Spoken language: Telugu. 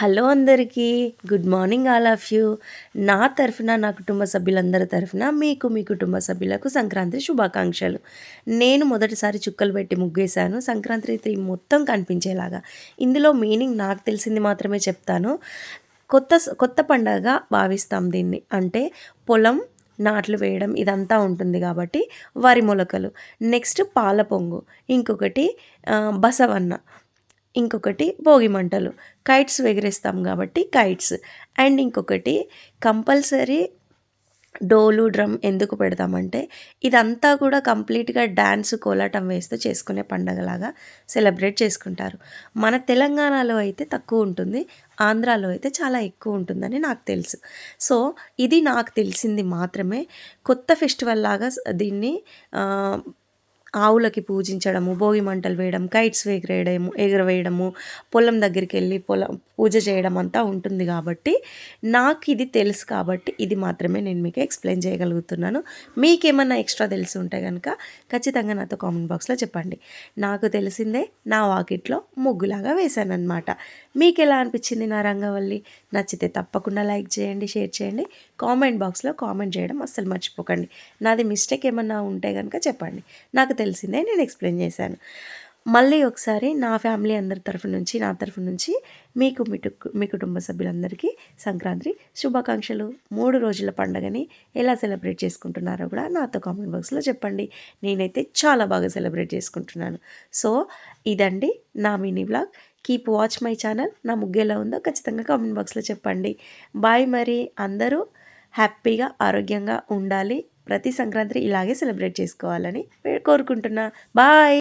హలో అందరికీ good morning all of you. నా తరఫున నా కుటుంబ సభ్యులందరి తరఫున మీకు మీ కుటుంబ సభ్యులకు సంక్రాంతి శుభాకాంక్షలు. నేను మొదటిసారి చుక్కలు పెట్టి ముగ్గేశాను. సంక్రాంతి త్రీ మొత్తం కనిపించేలాగా. ఇందులో మీనింగ్ నాకు తెలిసింది మాత్రమే చెప్తాను. కొత్త కొత్త పండగ భావిస్తాం దీన్ని. అంటే పొలం నాట్లు వేయడం ఇదంతా ఉంటుంది కాబట్టి వరి మొలకలు. నెక్స్ట్ పాల పొంగు. ఇంకొకటి బసవన్న. ఇంకొకటి భోగి మంటలు. కైట్స్ ఎగరేస్తాం కాబట్టి కైట్స్ అండ్ ఇంకొకటి కంపల్సరీ డోలు డ్రమ్ ఎందుకు పెడతామంటే ఇదంతా కూడా కంప్లీట్గా డ్యాన్స్ కోలాటం వేస్తూ చేసుకునే పండగలాగా సెలబ్రేట్ చేసుకుంటారు. మన తెలంగాణలో అయితే తక్కువ ఉంటుంది ఆంధ్రాలో అయితే చాలా ఎక్కువ ఉంటుందని నాకు తెలుసు. సో ఇది నాకు తెలిసింది మాత్రమే. కొత్త ఫెస్టివల్ లాగా దీన్ని ఆవులకి పూజించడము భోగి మంటలు వేయడం కైట్స్ ఎగరేయడము ఎగరవేయడము పొలం దగ్గరికి వెళ్ళి పొలం పూజ చేయడం అంతా ఉంటుంది కాబట్టి నాకు ఇది తెలుసు కాబట్టి ఇది మాత్రమే నేను మీకు ఎక్స్ప్లెయిన్ చేయగలుగుతున్నాను. మీకేమన్నా ఎక్స్ట్రా తెలిసి ఉంటే కనుక ఖచ్చితంగా నాతో కామెంట్ బాక్స్లో చెప్పండి. నాకు తెలిసిందే నా వాకిట్లో ముగ్గులాగా వేశాను అనమాట మీకు ఎలా అనిపించింది నా రంగవల్లి? నచ్చితే తప్పకుండా లైక్ చేయండి షేర్ చేయండి. కామెంట్ బాక్స్లో కామెంట్ చేయడం అస్సలు మర్చిపోకండి. నాది మిస్టేక్ ఏమన్నా ఉంటే కనుక చెప్పండి. నాకు తెలిసిందే నేను ఎక్స్ప్లెయిన్ చేశాను. మళ్ళీ ఒకసారి నా ఫ్యామిలీ అందరి తరఫు నుంచి నా తరఫు నుంచి మీకు మీ మీ కుటుంబ సభ్యులందరికీ సంక్రాంతి శుభాకాంక్షలు. మూడు రోజుల పండుగని ఎలా సెలబ్రేట్ చేసుకుంటున్నారో కూడా నాతో కామెంట్ బాక్స్లో చెప్పండి. నేనైతే చాలా బాగా సెలబ్రేట్ చేసుకుంటున్నాను. సో ఇదండి నా mini blog. Keep watch my channel. నా ముగ్గేలా ఉందో ఖచ్చితంగా కామెంట్ బాక్స్లో చెప్పండి. బాయ్ మరి. అందరూ హ్యాపీగా ఆరోగ్యంగా ఉండాలి. ప్రతి సంక్రాంతి ఇలాగే సెలబ్రేట్ చేసుకోవాలని కోరుకుంటున్నా. బాయ్!